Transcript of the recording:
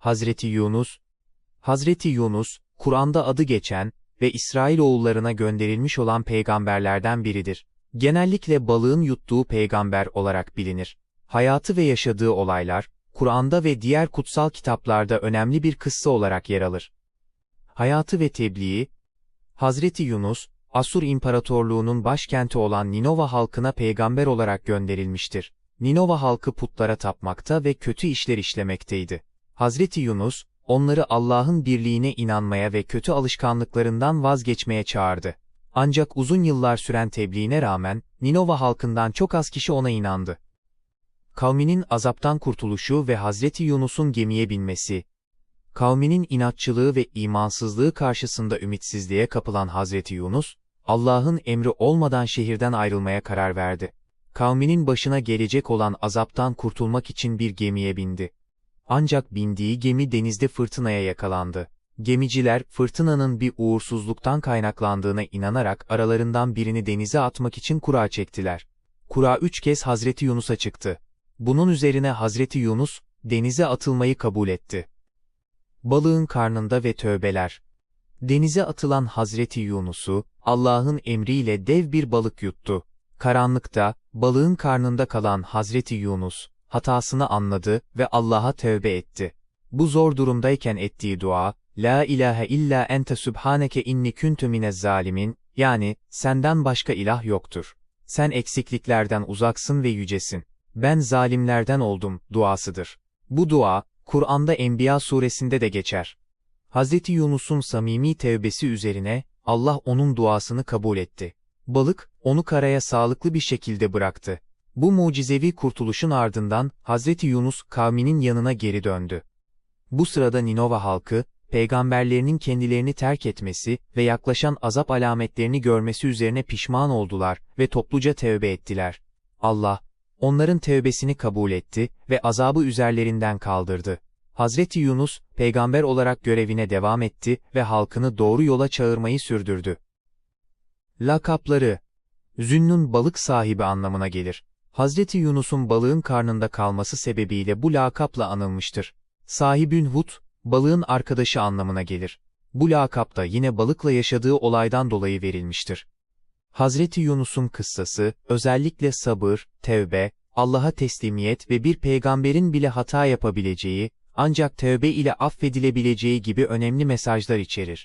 Hazreti Yunus Hazreti Yunus, Kur'an'da adı geçen ve İsrailoğullarına gönderilmiş olan peygamberlerden biridir. Genellikle balığın yuttuğu peygamber olarak bilinir. Hayatı ve yaşadığı olaylar, Kur'an'da ve diğer kutsal kitaplarda önemli bir kıssa olarak yer alır. Hayatı ve tebliği, Hazreti Yunus, Asur İmparatorluğu'nun başkenti olan Ninova halkına peygamber olarak gönderilmiştir. Ninova halkı putlara tapmakta ve kötü işler işlemekteydi. Hazreti Yunus, onları Allah'ın birliğine inanmaya ve kötü alışkanlıklarından vazgeçmeye çağırdı. Ancak uzun yıllar süren tebliğine rağmen, Ninova halkından çok az kişi ona inandı. Kavminin azaptan kurtuluşu ve Hazreti Yunus'un gemiye binmesi, Kavminin inatçılığı ve imansızlığı karşısında ümitsizliğe kapılan Hazreti Yunus, Allah'ın emri olmadan şehirden ayrılmaya karar verdi. Kavminin başına gelecek olan azaptan kurtulmak için bir gemiye bindi. Ancak bindiği gemi denizde fırtınaya yakalandı. Gemiciler, fırtınanın bir uğursuzluktan kaynaklandığına inanarak aralarından birini denize atmak için kura çektiler. Kura üç kez Hazreti Yunus'a çıktı. Bunun üzerine Hazreti Yunus, denize atılmayı kabul etti. Balığın karnında ve tövbeler. Denize atılan Hazreti Yunus'u, Allah'ın emriyle dev bir balık yuttu. Karanlıkta, balığın karnında kalan Hazreti Yunus, hatasını anladı ve Allah'a tövbe etti. Bu zor durumdayken ettiği dua, La ilahe illa ente subhaneke inni kuntu minez zalimin, yani, senden başka ilah yoktur. Sen eksikliklerden uzaksın ve yücesin. Ben zalimlerden oldum, duasıdır. Bu dua, Kur'an'da Enbiya suresinde de geçer. Hz. Yunus'un samimi tevbesi üzerine, Allah onun duasını kabul etti. Balık, onu karaya sağlıklı bir şekilde bıraktı. Bu mucizevi kurtuluşun ardından, Hz. Yunus kavminin yanına geri döndü. Bu sırada Ninova halkı, peygamberlerinin kendilerini terk etmesi ve yaklaşan azap alametlerini görmesi üzerine pişman oldular ve topluca tevbe ettiler. Allah, onların tevbesini kabul etti ve azabı üzerlerinden kaldırdı. Hazreti Yunus, peygamber olarak görevine devam etti ve halkını doğru yola çağırmayı sürdürdü. Lakapları Zünnun balık sahibi anlamına gelir. Hazreti Yunus'un balığın karnında kalması sebebiyle bu lakapla anılmıştır. Sahibün Hut, balığın arkadaşı anlamına gelir. Bu lakap da yine balıkla yaşadığı olaydan dolayı verilmiştir. Hazreti Yunus'un kıssası, özellikle sabır, tevbe, Allah'a teslimiyet ve bir peygamberin bile hata yapabileceği, ancak tövbe ile affedilebileceği gibi önemli mesajlar içerir.